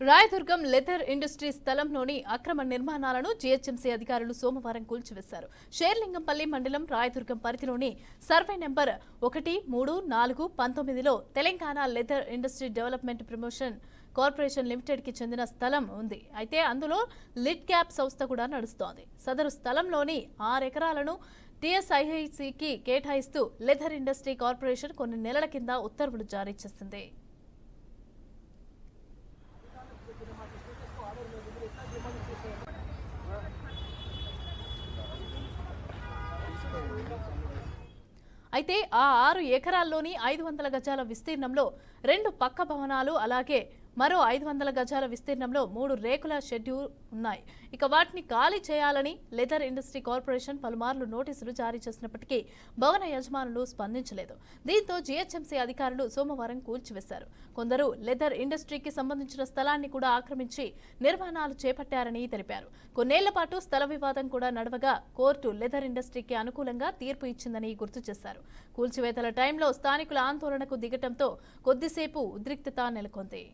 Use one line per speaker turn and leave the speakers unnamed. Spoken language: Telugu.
రాయదుర్గం లెదర్ ఇండస్ట్రీ స్థలంలోని అక్రమ నిర్మాణాలను జీహెచ్ఎంసీ అధికారులు సోమవారం కూల్చివేశారు. షేర్లింగంపల్లి మండలం రాయదుర్గం పరిధిలోని సర్వే నెంబర్ ఒకటి మూడు నాలుగు పంతొమ్మిదిలో Telangana leather industry development promotion corporation లిమిటెడ్కి చెందిన స్థలం ఉంది. అయితే అందులో లిడ్ క్యాప్ సంస్థ కూడా నడుస్తోంది. సదరు స్థలంలోని ఆరు ఎకరాలను టీఎస్ఐఐసికి కేటాయిస్తూ లెదర్ ఇండస్ట్రీ కార్పొరేషన్ కొన్ని నెలల కింద ఉత్తర్వులు జారీ చేసింది. అయితే ఆ ఆరు ఎకరాల్లోని ఐదు వందల గజాల విస్తీర్ణంలో రెండు పక్క భవనాలు అలాగే మరో ఐదు వందల గజాల విస్తీర్ణంలో మూడు రేకుల షెడ్యూల్ ఉన్నాయి. ఇక వాటిని ఖాళీ చేయాలని లెదర్ ఇండస్ట్రీ కార్పొరేషన్ పలుమార్లు నోటీసులు జారీ చేసినప్పటికీ భవన యజమానులు స్పందించలేదు. దీంతో జీహెచ్ఎంసీ అధికారులు సోమవారం కూల్చివేశారు. కొందరు లెదర్ ఇండస్ట్రీకి సంబంధించిన స్థలాన్ని కూడా ఆక్రమించి నిర్మాణాలు చేపట్టారని తెలిపారు. కొన్నేళ్ళ పాటు స్థల వివాదం కూడా నడవగా కోర్టు లెదర్ ఇండస్ట్రీకి అనుకూలంగా తీర్పు ఇచ్చిందని గుర్తు చేశారు. కూల్చివేతల టైంలో స్థానికుల ఆందోళనకు దిగటంతో కొద్దిసేపు ఉద్రిక్తత నెలకొంది.